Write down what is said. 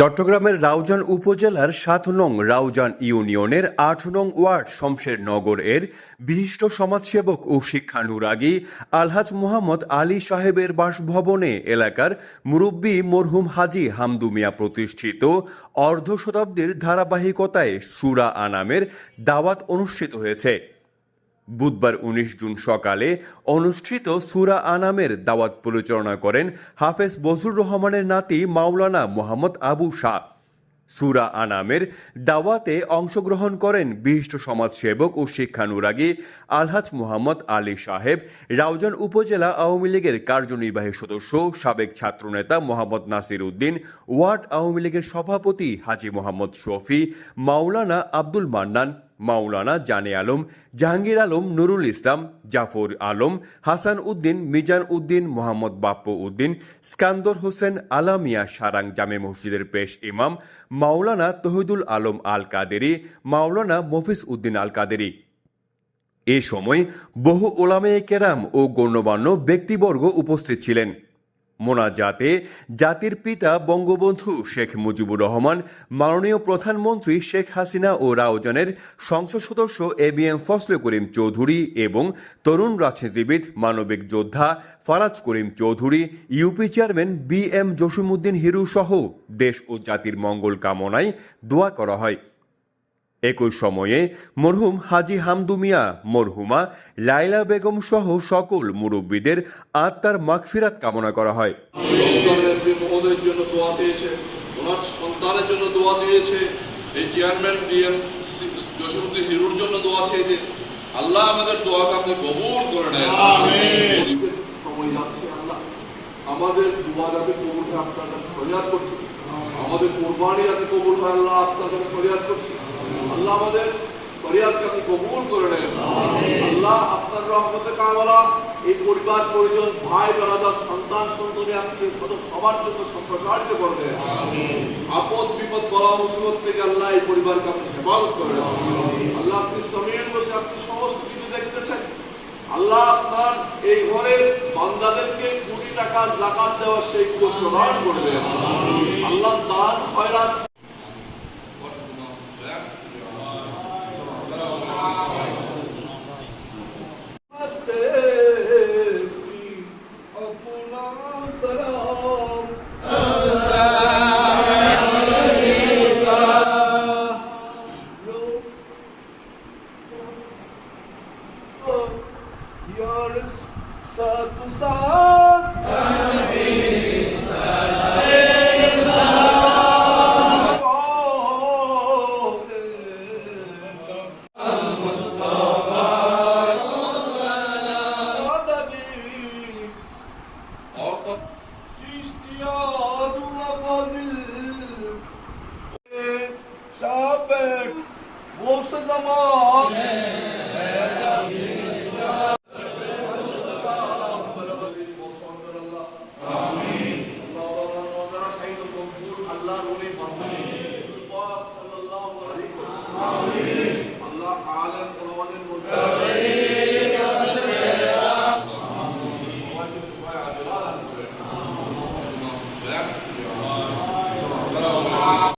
চট্টগ্রামের রাউজান উপজেলার সাত নং রাউজান ইউনিয়নের আট নং ওয়ার্ড শমশের নগর এর বিশিষ্ট সমাজসেবক ও শিক্ষানুরাগী আলহাজ মোহাম্মদ আলী সাহেবের বাসভবনে এলাকার মুরব্বী মরহুম হাজি হামদু মিয়া প্রতিষ্ঠিত অর্ধ শতাব্দীর ধারাবাহিকতায় সুরা আনামের দাওয়াত অনুষ্ঠিত হয়েছে। বুধবার উনিশ জুন সকালে অনুষ্ঠিত সুরা আনামের দাওয়াত পরিচালনা করেন হাফেজ বজুর রহমানের নাতি মাওলানা মোহাম্মদ আবু শাহ। সুরা আনামের দাওয়াতে অংশগ্রহণ করেন বিশিষ্ট সমাজসেবক ও শিক্ষানুরাগী আলহাজ মোহাম্মদ আলী সাহেব, রাউজান উপজেলা আওয়ামী লীগের কার্যনির্বাহী সদস্য, সাবেক ছাত্রনেতা মোহাম্মদ নাসির উদ্দিন, ওয়ার্ড আওয়ামী লীগের সভাপতি হাজি মোহাম্মদ শফি, মাওলানা আব্দুল মান্নান মাওলানা জানে আলম, জাহাঙ্গীর আলম, নুরুল ইসলাম, জাফর আলম, হাসান উদ্দিন, মিজান উদ্দিন, মোহাম্মদ বাপ্পু উদ্দিন, স্কান্দর হোসেন, আলামিয়া সারাং জামে মসজিদের পেশ ইমাম, মাওলানা তহিদুল আলম আল কাদেরি মাওলানা মফিজ উদ্দিন আল কাদেরি এ সময় বহু ওলামে কেরাম ও গণ্যমান্য ব্যক্তিবর্গ উপস্থিত ছিলেন। মোনাজাতে জাতির পিতা বঙ্গবন্ধু শেখ মুজিবুর রহমান, মাননীয় প্রধানমন্ত্রী শেখ হাসিনা ও রাউজানের সংসদ সদস্য এ বি এম ফসলে করিম চৌধুরী এবং তরুণ রাজনীতিবিদ, মানবিক যোদ্ধা Faraz Karim Chowdhury, UP chairman B M Jasimuddin Hiru সহ দেশ ও জাতির মঙ্গল কামনায় দোয়া করা হয়। একই সময়ে মরহুম হাজি হামদু মিয়া মরহুমা লাইলা বেগম সহ সকল মুরব্বীদের আত্মার মাগফিরাত কামনা করা হয়। রমজানের জন্য দোয়া দিয়েছে ওনার সন্তানের জন্য দোয়া দিয়েছে এই চেয়ারম্যান ডিএম জসিমুদ্দিন হিরুর জন্য দোয়া চেয়েছে। আল্লাহ আমাদের দোয়াকে আপনি কবুল করে নেন। সময় যাচ্ছে আল্লাহ। আমাদের দোয়া যাতে কবুল হয় আপনার কাছে ফরিয়াদ করছি। আমাদের কোরবানি যাতে কবুল হয় আল্লাহ আপনার কাছে ফরিয়াদ করছি। আল্লাহ আমাদের ফরিয়াদকে আপনি কবুল করে নেন আল্লাহ আপনার রহমতে কামলা এই পরিবার পরিজন ভাই বেড়াদার সন্তান সন্ততি আত্মীয় স্বজন সবার জন্য সম্প্রসারিত করে দেন। আপদ বিপদ বলা মুসিবত থেকে আল্লাহ এই পরিবারকে আপনি হেফাজত করে দেন। আল্লাহ আপনি জমিয়ে বসে আপনি সমস্ত কিছু দেখতেছেন। আল্লাহ আপনার এই ঘরের বান্দাদেরকে কোটি টাকা জাকাত দেওয়ার সেই প্রদান করে দেন। আল্লাহ দান খয়রাত Satu saat Nabi Sallallahu Şabek, Vosadama, Mevlamir.